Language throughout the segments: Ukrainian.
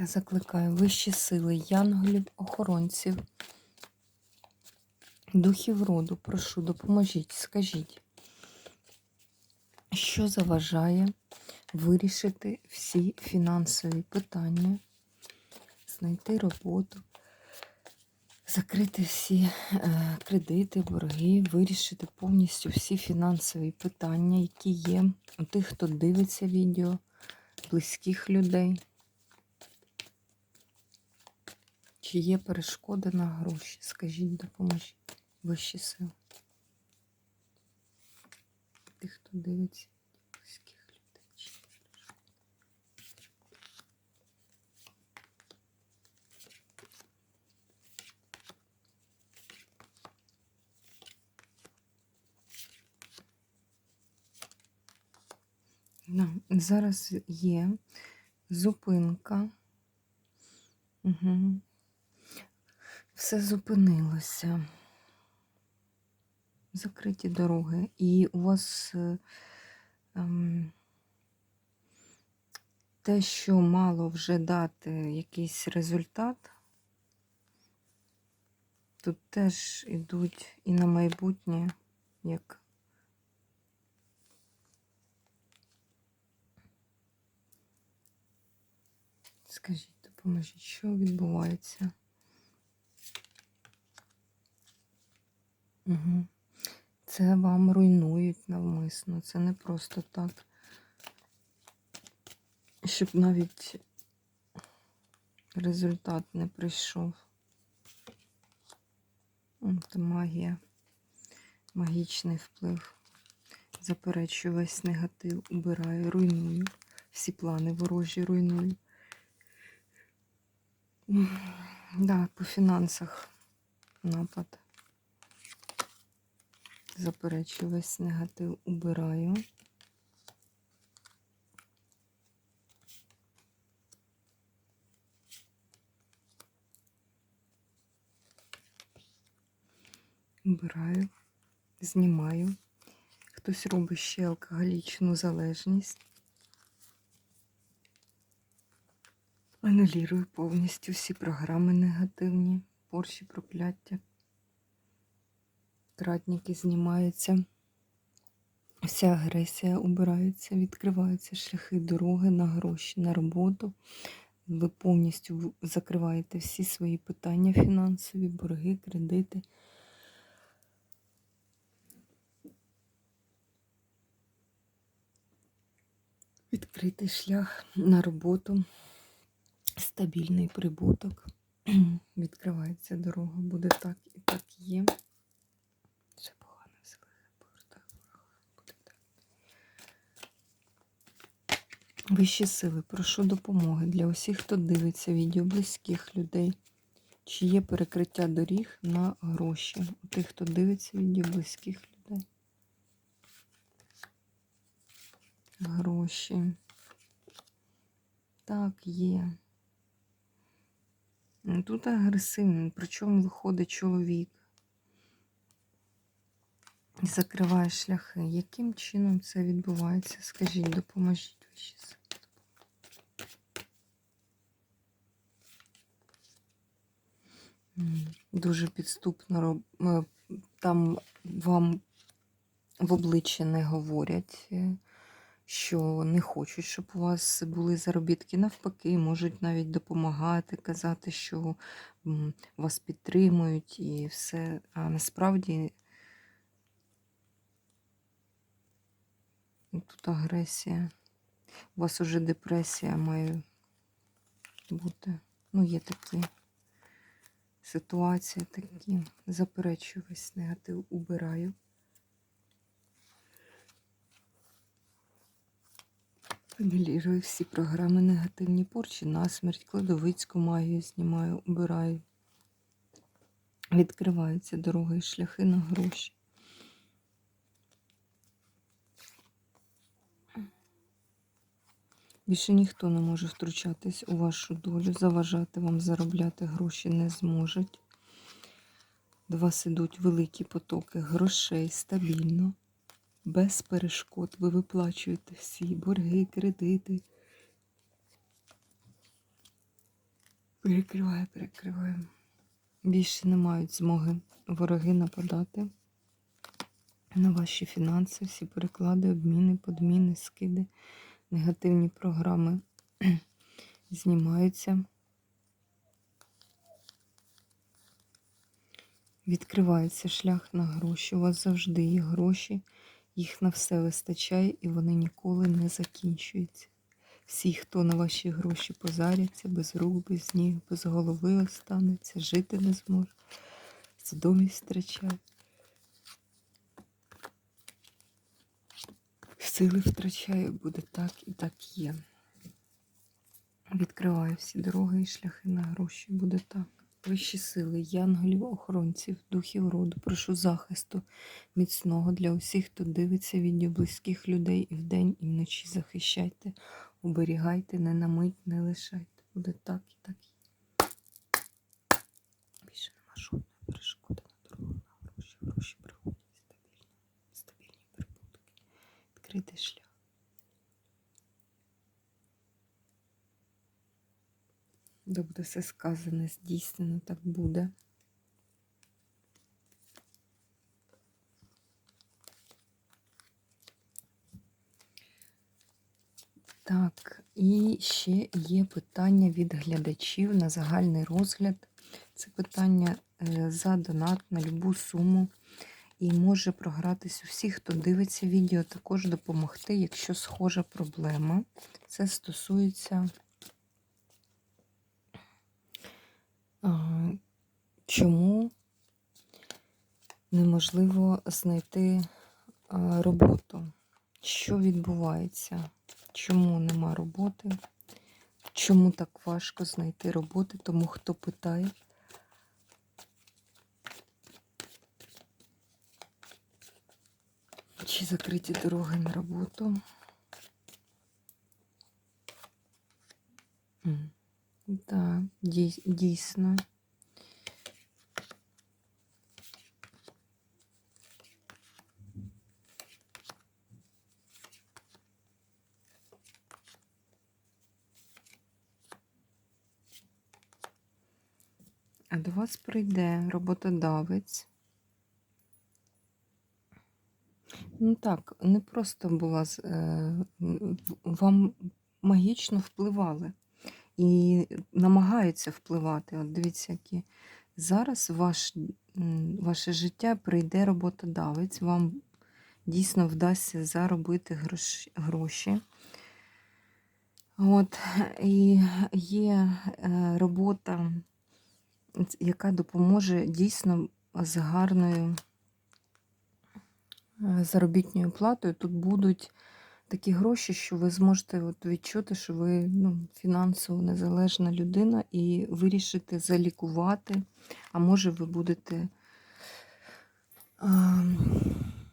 Закликаю вищі сили, янголів, охоронців, духів роду, прошу, допоможіть, скажіть, що заважає вирішити всі фінансові питання, знайти роботу, закрити всі е, кредити, борги, вирішити повністю всі фінансові питання, які є у тих, хто дивиться відео, близьких людей. Чи є перешкоди на гроші? Скажіть, допоможіть вищі сили. Тих, хто дивиться близьких людей. Да, зараз є зупинка. Угу. Все зупинилося. Закриті дороги. І у вас е, ем, те, що мало вже дати якийсь результат, тут теж ідуть і на майбутнє, як скажіть, допоможіть, що відбувається? Угу. Це вам руйнують навмисно. Це не просто так. Щоб навіть результат не прийшов. Це магія, магічний вплив. Заперечую весь негатив, убираю, руйную. Всі плани ворожі руйную. Да, по фінансах напад. Заперечую весь негатив, убираю. Убираю, знімаю. Хтось робить ще алкоголічну залежність. Анулірую повністю всі програми негативні, порші, прокляття. Кратники знімаються, вся агресія убирається, відкриваються шляхи дороги на гроші, на роботу. Ви повністю закриваєте всі свої питання фінансові, борги, кредити. Відкритий шлях на роботу, стабільний прибуток. Відкривається дорога, буде так і так є. Все погано, все повертаю ворога. Буде так. Вищі сили, прошу допомоги для усіх, хто дивиться відео близьких людей. Чи є перекриття доріг на гроші? У тих, хто дивиться відео близьких людей. Гроші. Так, є. Ну, Тут агресивний, причому виходить чоловік. І закриває шляхи. Яким чином це відбувається? Скажіть, допоможіть Дуже підступно там вам в обличчя не говорять, е, що не хочуть, щоб у вас були заробітки. Навпаки, можуть навіть допомагати, казати, що вас підтримують і все. А насправді тут агресія. У вас уже депресія має бути. Ну, є такі ситуації такі. Заперечую весь негатив, убираю. Аннулірую всі програми негативні порчі, насмерть, кладовицьку магію знімаю, убираю. Відкриваються дороги і шляхи на гроші. Більше ніхто не може втручатись у вашу долю, заважати вам заробляти гроші не зможуть. До вас ідуть великі потоки грошей стабільно, без перешкод. Ви виплачуєте всі борги, кредити. Перекриваю, перекриваю. Більше не мають змоги вороги нападати на ваші фінанси, всі переклади, обміни, подміни, скиди, негативні програми знімаються. Відкривається шлях на гроші. У вас завжди є гроші, їх на все вистачає і вони ніколи не закінчуються. Всі, хто на ваші гроші позаряться, без рук, без ніг, без голови останеться, жити не зможе, свідомість втрачає. Сили втрачає, буде так і так є. Відкриваю всі дороги і шляхи на гроші, буде так. Вищі сили, янголів, охоронців, духів роду, прошу захисту міцного для усіх, хто дивиться відео близьких людей і вдень, і вночі захищайте, оберігайте, не на мить, не лишайте. Буде так і так. є. Більше нема жодної перешкоди на дорогу на гроші. Гроші приходять стабільно, стабільні прибутки. Відкритий шлях. Де буде все сказане, здійснено, так буде. Так, і ще є питання від глядачів на загальний розгляд. Це питання е, за донат на любу суму. І може програтись у всіх, хто дивиться відео, також допомогти, якщо схожа проблема. Це стосується чому неможливо знайти роботу. Що відбувається? Чому нема роботи? Чому так важко знайти роботи? Тому хто питає. Чи закриті дороги на роботу? Так, дій- дійсно. А до вас прийде роботодавець. Ну так, не просто була е, вам магічно впливали і намагаються впливати. От дивіться, які зараз ваш, ваше життя прийде роботодавець, вам дійсно вдасться заробити грош- гроші. От, і є е, робота, яка допоможе дійсно з гарною заробітною платою. Тут будуть такі гроші, що ви зможете от відчути, що ви ну, фінансово незалежна людина і вирішите залікувати, а може ви будете а,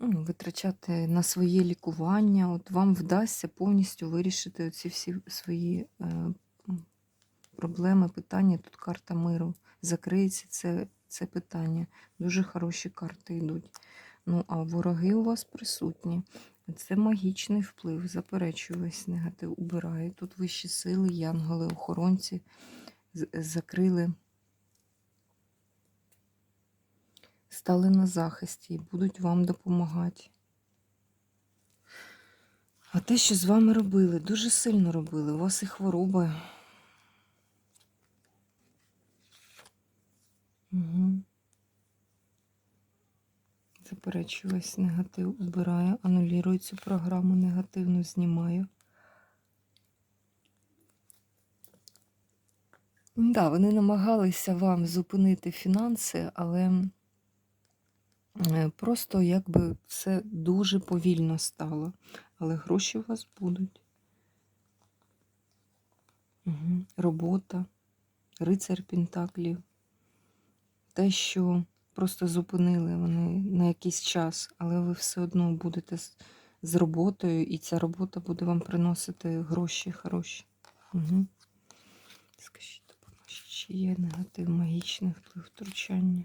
ну, витрачати на своє лікування. От вам вдасться повністю вирішити оці всі свої е, проблеми, питання. Тут карта миру. Закриється це, це питання. Дуже хороші карти йдуть. Ну, а вороги у вас присутні. Це магічний вплив, заперечую весь негатив, убираю. Тут вищі сили, янголи, охоронці закрили, стали на захисті і будуть вам допомагати. А те, що з вами робили, дуже сильно робили. У вас і хвороби. Угу. Заперечую весь негатив, убираю, анулірую цю програму негативну, знімаю. Да, вони намагалися вам зупинити фінанси, але е, просто якби все дуже повільно стало. Але гроші у вас будуть. Угу. Робота, рицар Пентаклів. Те, що просто зупинили вони на якийсь час, але ви все одно будете з, роботою, і ця робота буде вам приносити гроші хороші. Угу. Скажіть, чи є негатив магічних втручання?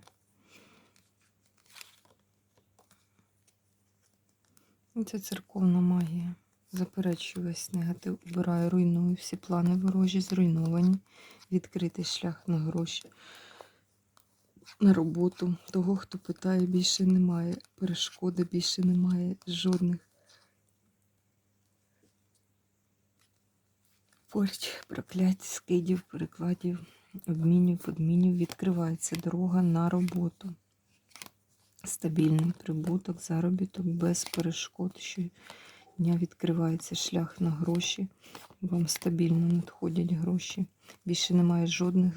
Ну, Це церковна магія. Заперечую весь негатив, убираю, руйную всі плани ворожі, зруйновані, відкритий шлях на гроші, на роботу. Того, хто питає, більше немає. Перешкоди більше немає жодних. Порч, проклять, скидів, перекладів, обмінів, подмінів. Відкривається дорога на роботу. Стабільний прибуток, заробіток без перешкод. Щодня відкривається шлях на гроші. Вам стабільно надходять гроші. Більше немає жодних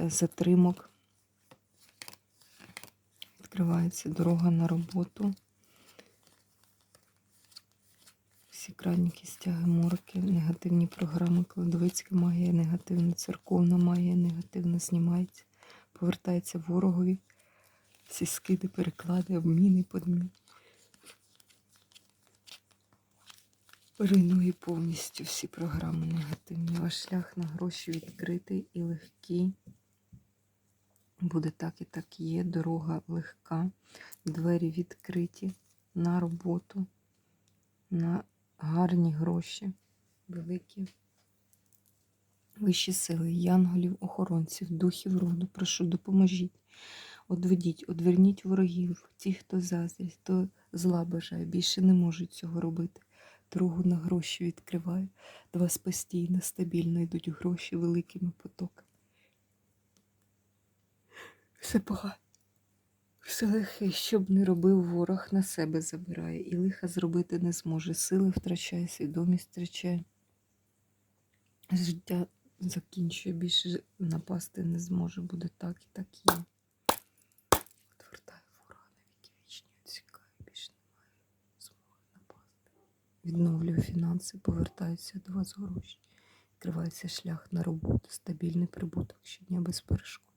е, затримок. Відкривається дорога на роботу. Всі крадніки, стяги, морки, негативні програми, кладовицька магія, негативна церковна магія, негативно знімається, повертається ворогові. Всі скиди, переклади, обміни, подміни. Руйнує повністю всі програми негативні. Ваш шлях на гроші відкритий і легкий. Буде так і так є. Дорога легка, двері відкриті на роботу, на гарні гроші, великі. Вищі сили, янголів, охоронців, духів роду, прошу, допоможіть. Одведіть, одверніть ворогів, ті, хто заздрить, хто зла бажає, більше не можуть цього робити. Дорогу на гроші відкриваю. До вас постійно, стабільно йдуть гроші великими потоками. Все погано. Все лихе, щоб не робив ворог, на себе забирає. І лиха зробити не зможе. Сили втрачає, свідомість втрачає. Життя закінчує, більше напасти не зможе. Буде так і так є. Отвертаю ворога на вічні, відсікаю, більше немає змоги напасти. Відновлюю фінанси, повертаються до вас гроші. Відкривається шлях на роботу, стабільний прибуток щодня без перешкод.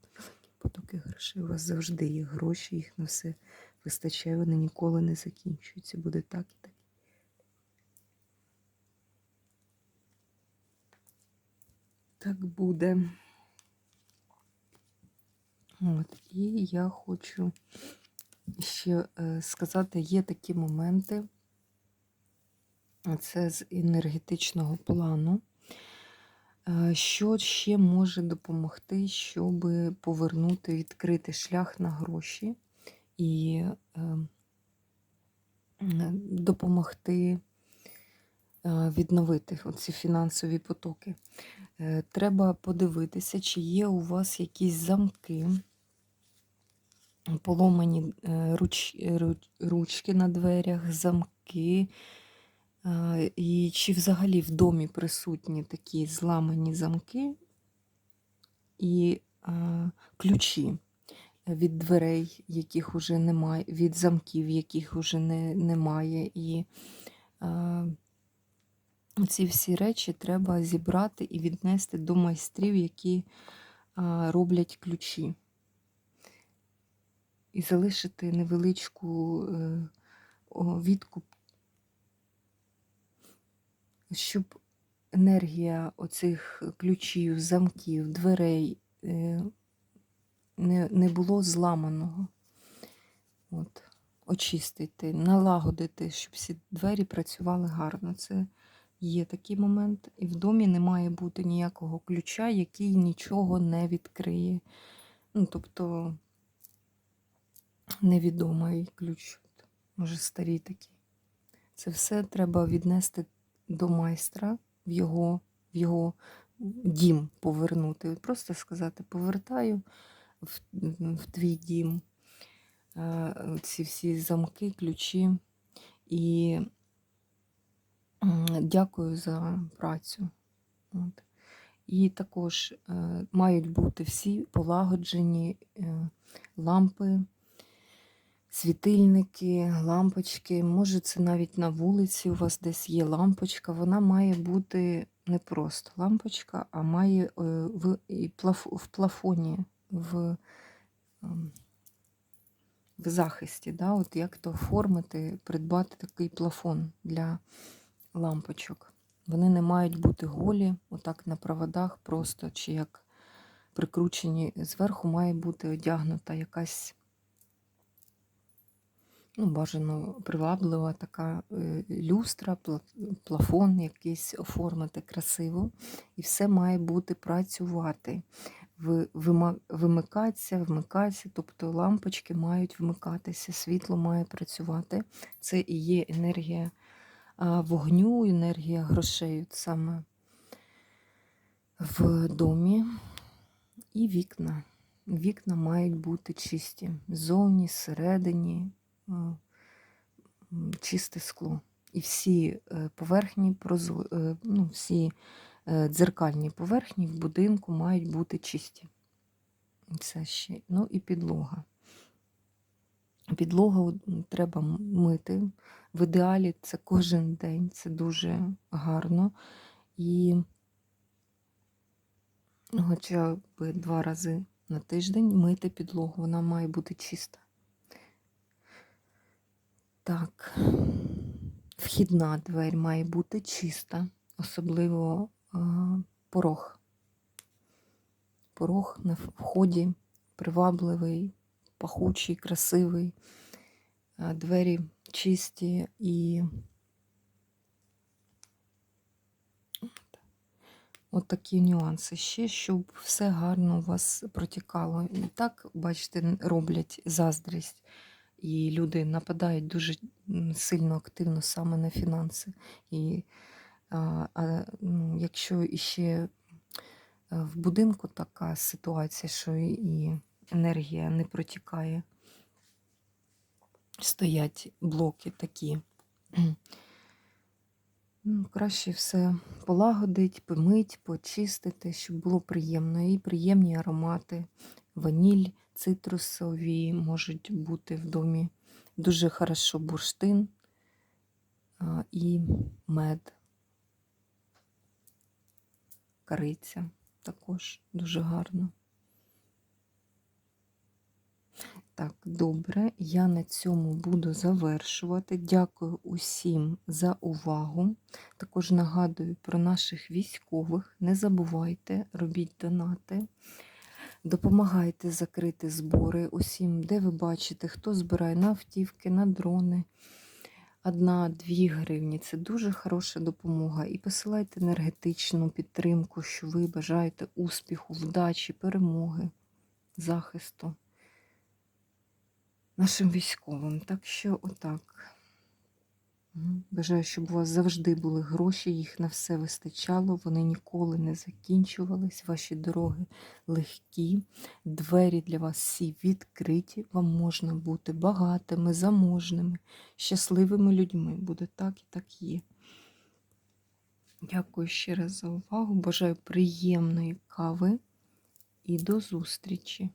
Потоки грошей. У вас завжди є гроші, їх на все вистачає, вони ніколи не закінчуються. Буде так і так. Так буде. От, і я хочу ще е, сказати, є такі моменти, це з енергетичного плану, що ще може допомогти, щоб повернути, відкрити шлях на гроші і е, допомогти е, відновити оці фінансові потоки. Е, Треба подивитися, чи є у вас якісь замки, поломані е, руч, руч- ручки на дверях, замки, е, і чи взагалі в домі присутні такі зламані замки і ключі від дверей, яких уже немає, від замків, яких уже не, немає. І ці всі речі треба зібрати і віднести до майстрів, які роблять ключі. І залишити невеличку е, відкуп, щоб енергія оцих ключів, замків, дверей е, не, не було зламаного. От. Очистити, налагодити, щоб всі двері працювали гарно. Це Є такий момент, і в домі не має бути ніякого ключа, який нічого не відкриє. Ну, тобто невідомий ключ, може старий такий. Це все треба віднести до майстра в його, в його дім повернути. Просто сказати, повертаю в, в твій дім е, ці всі замки, ключі. І Дякую за працю. От. І також е, мають бути всі полагоджені е, лампи, світильники, лампочки. Може, це навіть на вулиці у вас десь є лампочка. Вона має бути не просто лампочка, а має е, в, в плафоні, в, ем, в захисті. Да? От як то оформити, придбати такий плафон для лампочок. Вони не мають бути голі, отак на проводах, просто чи як прикручені. Зверху має бути одягнута якась ну, бажано приваблива така е, люстра, плафон якийсь оформити красиво. І все має бути працювати. Вимикатися, вмикатися, тобто лампочки мають вмикатися, світло має працювати. Це і є енергія вогню, енергія грошей от саме в домі. І вікна. Вікна мають бути чисті. Ззовні, зсередині, чисте скло. І всі е, поверхні, е, ну, всі е, дзеркальні поверхні в будинку мають бути чисті. Це ще. Ну і підлога. Підлогу треба мити. В ідеалі це кожен день, це дуже гарно. І хоча б два рази на тиждень мити підлогу, вона має бути чиста. Так, вхідна двері має бути чиста, особливо е, порог. Порог на вході привабливий, пахучий, красивий, е, двері чисті і От такі нюанси ще, щоб все гарно у вас протікало. І так, бачите, роблять заздрість. І люди нападають дуже сильно активно саме на фінанси. І а, ну, якщо іще в будинку така ситуація, що і енергія не протікає, стоять блоки такі. Ну, краще все полагодить, помить, почистити, щоб було приємно. І приємні аромати, ваніль, цитрусові можуть бути в домі. Дуже хорошо бурштин і мед. Кориця також дуже гарно. Так, добре, я на цьому буду завершувати. Дякую усім за увагу. Також нагадую про наших військових. Не забувайте, робіть донати, допомагайте закрити збори усім, де ви бачите, хто збирає на автівки, на дрони. Одна-дві гривні це дуже хороша допомога. І посилайте енергетичну підтримку, що ви бажаєте успіху, вдачі, перемоги, захисту нашим військовим. Так що отак. Бажаю, щоб у вас завжди були гроші, їх на все вистачало, вони ніколи не закінчувались, ваші дороги легкі, двері для вас всі відкриті, вам можна бути багатими, заможними, щасливими людьми. Буде так і так є. Дякую ще раз за увагу. Бажаю приємної кави і до зустрічі!